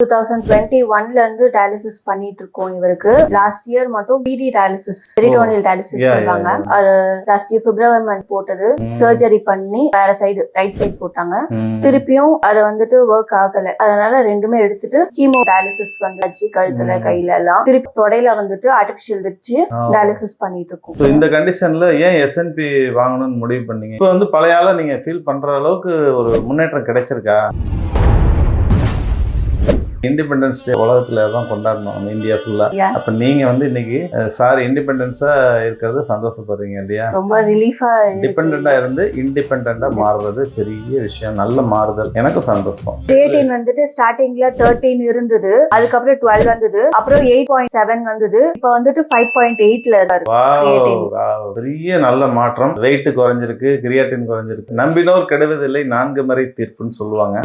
Two thousand twenty ஒன்ல இருந்து dialysis பண்ணிட்டு இருக்கோம் இவருக்கு லாஸ்ட் இயர் மட்டும் பிடி டயாலிசிஸ் பெரிட்டோனியல் டயாலிசிஸ் சொல்லுவாங்க. அது லாஸ்ட் இயர் பிப்ரவரி மந்த் போட்டது. சர்ஜரி பண்ணி வேற சைடு ரைட் சைடு போட்டாங்க ம். திருப்பியும் அது வந்துட்டு ஒர்க் ஆகல அதனால ரெண்டுமே எடுத்துட்டு ஹீமோ டயாலிசிஸ் வந்து வச்சு கழுத்துல ம். கையில எல்லாம் திருப்பி தொடையில வந்துட்டு ஆர்டிபிஷியல் வச்சு. டயாலிசிஸ் பண்ணிட்டு So, இருக்கோம் இந்த கண்டிஷன்ல ஏன் எஸ்என்பி வாங்கணும்னு முடிவு பண்ணீங்க இப்போ வந்து பழைய நீங்க ஃபீல் பண்ற அளவுக்கு ஒரு முன்னேற்றம் கிடைச்சிருக்கா இண்டிபெண்டன்ஸ் டே உலகத்துல தான் கொண்டாடணும் நம்ம இந்தியா ஃபுல்லா. அப்ப நீங்க வந்து இன்னைக்கு சார் இண்டிபெண்டன்ஸா இருக்கிறது சந்தோஷப்படுறீங்க இல்லையா? ரொம்ப ரிலீஃபா டிபெண்டா இருந்து இண்டிபெண்டா மாறுறது பெரிய விஷயம் நல்ல மாறுதல். எனக்கும் சந்தோஷம். கிரியேட்டின் வந்துட்டு ஸ்டார்டிங்ல தேர்ட்டீன் இருந்தது. அதுக்கப்புறம் டுவெல் வந்தது. அப்புறம் எயிட் பாயிண்ட் செவன் வந்தது. இப்போ வந்துட்டு ஃபைவ் பாயிண்ட் எயிட்ல இருக்காரு. பெரிய நல்ல மாற்றம். வெயிட் குறைஞ்சிருக்கு கிரியாட்டின் குறைஞ்சிருக்கு. நம்பினோர் கெடுவதில்லை நான்கு முறை தீர்ப்புன்னு சொல்லுவாங்க.